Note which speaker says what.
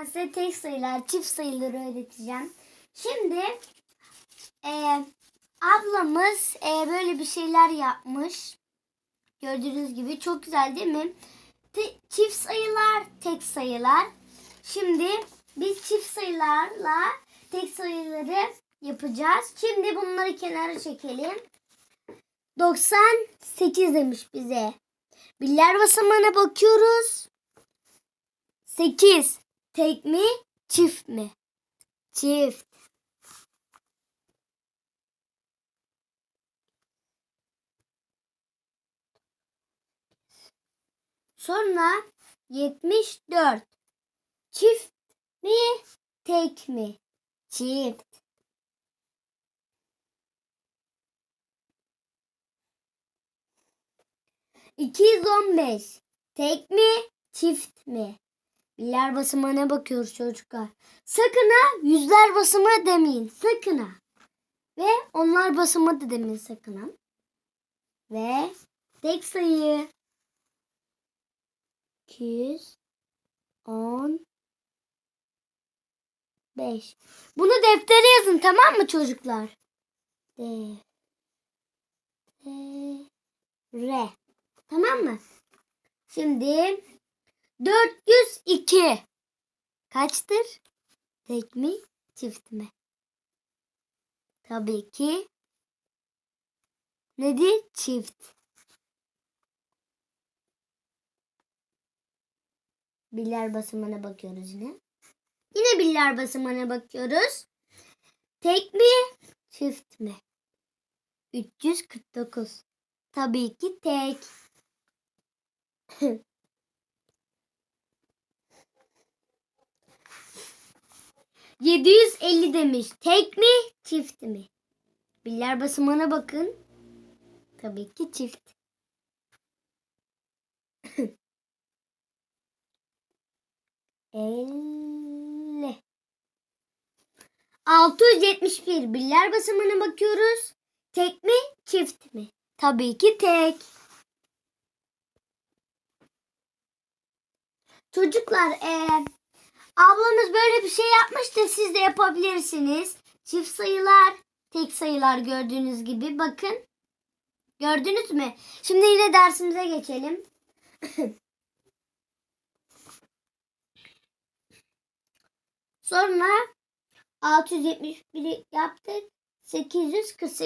Speaker 1: Ben size tek sayılar, çift sayıları öğreteceğim. Şimdi e, ablamız e, böyle bir şeyler yapmış. Gördüğünüz gibi çok güzel değil mi? Te- çift sayılar, tek sayılar. Şimdi biz çift sayılarla tek sayıları yapacağız. Şimdi bunları kenara çekelim. 98 demiş bize. Biller basamağına bakıyoruz. 8. Tek mi? Çift mi? Çift. Sonra 74. Çift mi? Tek mi? Çift. İki yüz on beş. Tek mi? Çift mi? Biller basamağına bakıyoruz çocuklar. Sakın ha yüzler basamağı demeyin. Sakın ha. Ve onlar basamağı da demeyin sakın ha. Ve tek sayı. 210 5. Bunu deftere yazın tamam mı çocuklar? D R. Tamam mı? Şimdi 402 kaçtır? Tek mi, çift mi? Tabii ki nedir? Çift. Biller basamağına bakıyoruz yine. Yine biller basamağına bakıyoruz. Tek mi? Çift mi? 349. Tabii ki tek. Yedi yüz elli demiş. Tek mi? Çift mi? Biller basamağına bakın. Tabii ki çift. Elli. 671 biller basamağına bakıyoruz. Tek mi, çift mi? Tabii ki tek. Çocuklar, eee ablamız böyle bir şey yapmıştı. Siz de yapabilirsiniz. Çift sayılar, tek sayılar gördüğünüz gibi. Bakın. Gördünüz mü? Şimdi yine dersimize geçelim. Sonra 671'i yaptık. 848